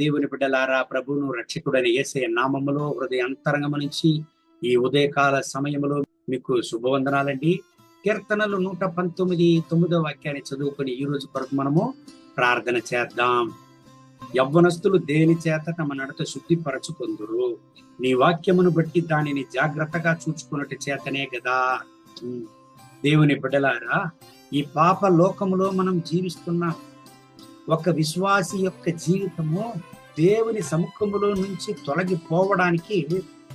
దేవుని బిడ్డలారా ప్రభును రక్షకుడని యేసయ్య నామములో హృదయ అంతరంగము నుంచి ఈ ఉదయకాల సమయంలో మీకు శుభవందనాలండి. కీర్తనలు నూట పంతొమ్మిది తొమ్మిదో వాక్యాన్ని చదువుకొని ఈ రోజు కొరకు మనము ప్రార్థన చేద్దాం. యవ్వనస్తులు దేని చేత తమ నడత శుద్ధిపరచుకొందురు? నీ వాక్యమును బట్టి దానిని జాగ్రత్తగా చూచుకున్నట్టు చేతనే కదా దేవుని బిడ్డలారా ఈ పాప లోకములో మనం జీవిస్తున్నాం ఒక విశ్వాసి యొక్క జీవితము దేవుని సముఖములో నుంచి తొలగిపోవడానికి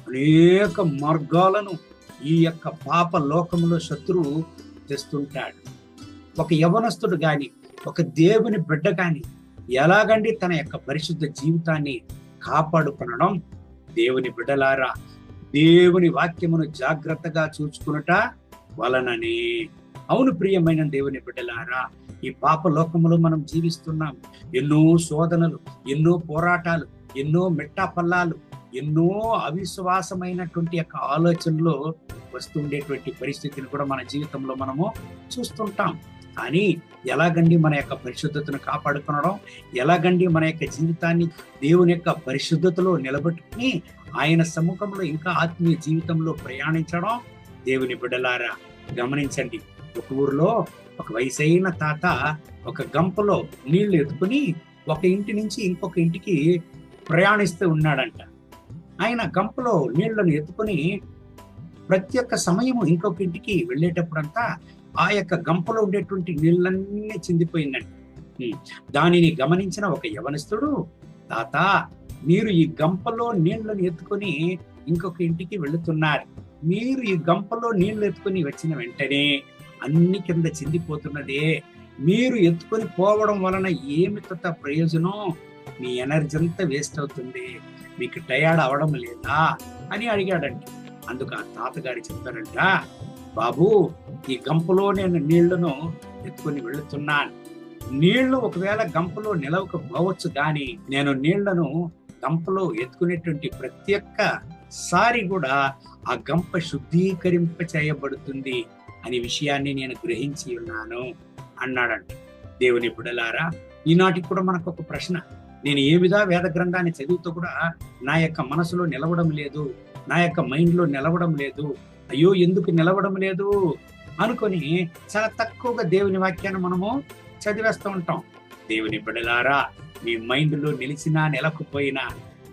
అనేక మార్గాలను ఈ యొక్క పాప లోకములో శత్రువు తెస్తుంటాడు ఒక యవనస్తుడు కానీ ఒక దేవుని బిడ్డ కానీ ఎలాగండి తన యొక్క పరిశుద్ధ జీవితాన్ని కాపాడుకొనడం? దేవుని బిడ్డలారా దేవుని వాక్యమును జాగ్రత్తగా చూసుకునుట వలననే. అవును ప్రియమైన దేవుని బిడ్డలారా ఈ పాప లోకంలో మనం జీవిస్తున్నాం. ఎన్నో శోధనలు ఎన్నో పోరాటాలు ఎన్నో మిట్టాపల్లాలు ఎన్నో అవిశ్వాసమైనటువంటి యొక్క ఆలోచనలో వస్తుండేటువంటి పరిస్థితిని కూడా మన జీవితంలో మనము చూస్తుంటాం. కానీ ఎలాగండి మన యొక్క పరిశుద్ధతను కాపాడుకొనడం? ఎలాగండి మన యొక్క జీవితాన్ని దేవుని యొక్క పరిశుద్ధతలో నిలబెట్టుకుని ఆయన సముఖంలో ఇంకా ఆత్మీయ జీవితంలో ప్రయాణించడం? దేవుని బిడ్డలారా గమనించండి. ఒక ఊరిలో ఒక వయసైన తాత ఒక గంపలో నీళ్ళు ఎత్తుకుని ఒక ఇంటి నుంచి ఇంకొక ఇంటికి ప్రయాణిస్తూ ఉన్నాడంట. ఆయన గంపలో నీళ్ళను ఎత్తుకుని ప్రతి ఒక్క సమయము ఇంకొక ఇంటికి వెళ్ళేటప్పుడంతా ఆ యొక్క గంపలో ఉండేటువంటి నీళ్ళన్నీ చిందిపోయిందంట. దానిని గమనించిన ఒక యవనస్తుడు తాత మీరు ఈ గంపలో నీళ్ళను ఎత్తుకొని ఇంకొక ఇంటికి వెళుతున్నారు. మీరు ఈ గంపలో నీళ్ళు ఎత్తుకొని వచ్చిన వెంటనే అన్ని కింద చిందిపోతున్నదే. మీరు ఎత్తుకొని పోవడం వలన ఏమి తత ప్రయోజనం? మీ ఎనర్జీ అంతా వేస్ట్ అవుతుంది. మీకు టయర్డ్ అవడం లేదా? అని అడిగాడండి అందుకు ఆ తాతగారి చెప్తారంట బాబు ఈ గంపలో నేను నీళ్ళను ఎత్తుకొని వెళుతున్నాను. నీళ్ళు ఒకవేళ గంపలో నిలవకపోవచ్చు కానీ నేను నీళ్ళను గంపలో ఎత్తుకునేటువంటి ప్రతి ఒక్క సారి కూడా ఆ గంప శుద్ధీకరింప చేయబడుతుంది అనే విషయాన్ని నేను గ్రహించి ఉన్నాను అన్నాడంట. దేవుని బిడలారా ఈనాటికి కూడా మనకు ఒక ప్రశ్న. నేను ఏ విధ వేద గ్రంథాన్ని చదివితే కూడా నా యొక్క మనసులో నిలవడం లేదు నా యొక్క మైండ్లో నిలవడం లేదు అయ్యో ఎందుకు నిలవడం లేదు అనుకొని చాలా తక్కువగా దేవుని వాక్యాన్ని మనము చదివేస్తూ ఉంటాం. దేవుని బిడలారా మీ మైండ్లో నిలిచినా నిలకపోయినా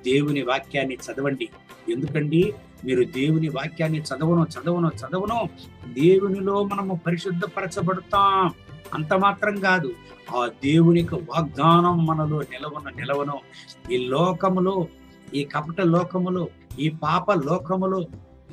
దేవుని వాక్యాన్ని చదవండి. ఎందుకండి? మీరు దేవుని వాక్యాన్ని చదవను చదవను చదవను. దేవునిలో మనము పరిశుద్ధపరచబడతాం. అంత మాత్రం కాదు. ఆ దేవుని వాగ్దానం మనలో నిలవను నిలవను. ఈ లోకములో ఈ కపట లోకములో ఈ పాప లోకములో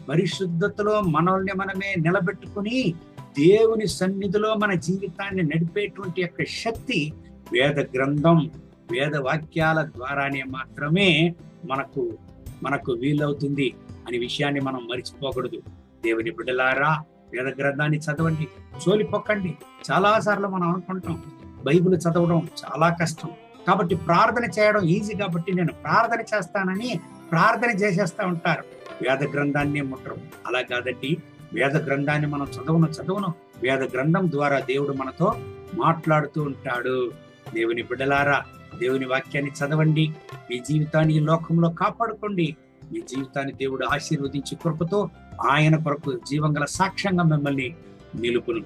పరిశుద్ధతలో మనల్ని మనమే నిలబెట్టుకుని దేవుని సన్నిధిలో మన జీవితాన్ని నడిపేటువంటి యొక్క శక్తి వేద గ్రంథం వేద వాక్యాల ద్వారానే మాత్రమే మనకు మనకు వీలవుతుంది అనే విషయాన్ని మనం మర్చిపోకూడదు. దేవుని బిడ్డలారా వేద గ్రంథాన్ని చదవండి చోలిపొక్కండి చాలా సార్లు మనం అనుకుంటాం బైబిల్ చదవడం చాలా కష్టం. కాబట్టి ప్రార్థన చేయడం ఈజీ కాబట్టి నేను ప్రార్థన చేస్తానని ప్రార్థన చేసేస్తా ఉంటారు. వేద గ్రంథాన్ని ముట్టరు. అలా కాదండి. వేద గ్రంథాన్ని మనం చదవను చదవను. వేద గ్రంథం ద్వారా దేవుడు మనతో మాట్లాడుతూ ఉంటాడు. దేవుని బిడ్డలారా దేవుని వాక్యాన్ని చదవండి. మీ జీవితాన్ని ఈ లోకంలో కాపాడుకోండి. మీ జీవితాన్ని దేవుడు ఆశీర్వదించి కృపతో ఆయన కొరకు జీవంగల సాక్ష్యంగా మిమ్మల్ని నిలుపును.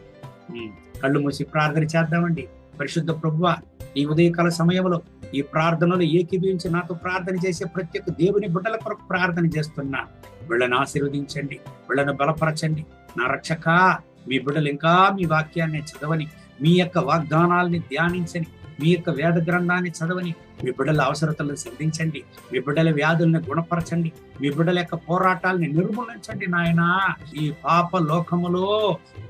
కళ్ళు మూసి ప్రార్థన చేద్దామండి. పరిశుద్ధ ప్రభువ ఈ ఉదయకాల సమయంలో ఈ ప్రార్థనలు ఏకీభవించి నాతో ప్రార్థన చేసే ప్రతి ఒక్క దేవుని బిడ్డల కొరకు ప్రార్థన చేస్తున్నా. వీళ్ళని ఆశీర్వదించండి. వీళ్ళను బలపరచండి. నా రక్షక మీ బిడ్డలు ఇంకా మీ వాక్యాన్ని చదవని మీ యొక్క వాగ్దానాల్ని ధ్యానించని మీ యొక్క వేద గ్రంథాన్ని చదవని మీ బిడ్డల అవసరతలను సిద్ధించండి. మీ బిడ్డల వ్యాధుల్ని గుణపరచండి. మీ బిడ్డల యొక్క పోరాటాలని నిర్మూలించండి నాయనా. ఈ పాప లోకములో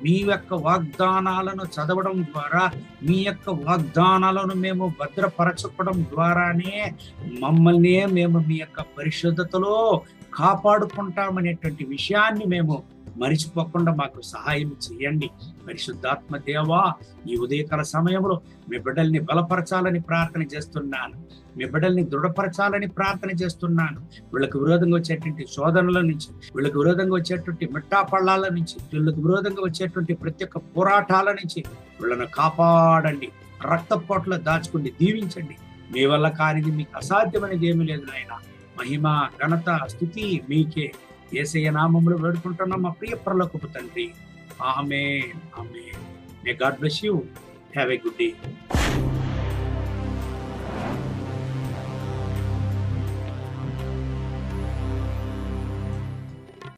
మీ యొక్క వాగ్దానాలను చదవడం ద్వారా మీ యొక్క వాగ్దానాలను మేము భద్రపరచుకోవడం ద్వారానే మమ్మల్ని మేము మీ యొక్క పరిశుద్ధతలో కాపాడుకుంటామనేటువంటి విషయాన్ని మేము మరిచిపోకుండా మాకు సహాయం చేయండి. పరిశుద్ధాత్మ దేవా ఈ ఉదయకాల సమయంలో మీ బిడ్డల్ని బలపరచాలని ప్రార్థన చేస్తున్నాను. మీ బిడ్డల్ని దృఢపరచాలని ప్రార్థన చేస్తున్నాను. వీళ్ళకి విరోధంగా వచ్చేటువంటి శోధనల నుంచి వీళ్ళకి విరోధంగా వచ్చేటువంటి మిట్టాపళ్ళాల నుంచి వీళ్ళకి విరోధంగా వచ్చేటువంటి ప్రతి ఒక్క పోరాటాల నుంచి వీళ్ళను కాపాడండి. రక్తపోట్లో దాచుకుని దీవించండి. మీ వల్ల కానిది మీకు అసాధ్యమైనది ఏమీ లేదు నాయన. మహిమ ఘనత స్థుతి మీకే. ఏసయ్య నామంలో వేడుకుంటున్నాం మా ప్రియ పరలోకపు తండ్రి. ఆమె ఆమె may god bless you have a good day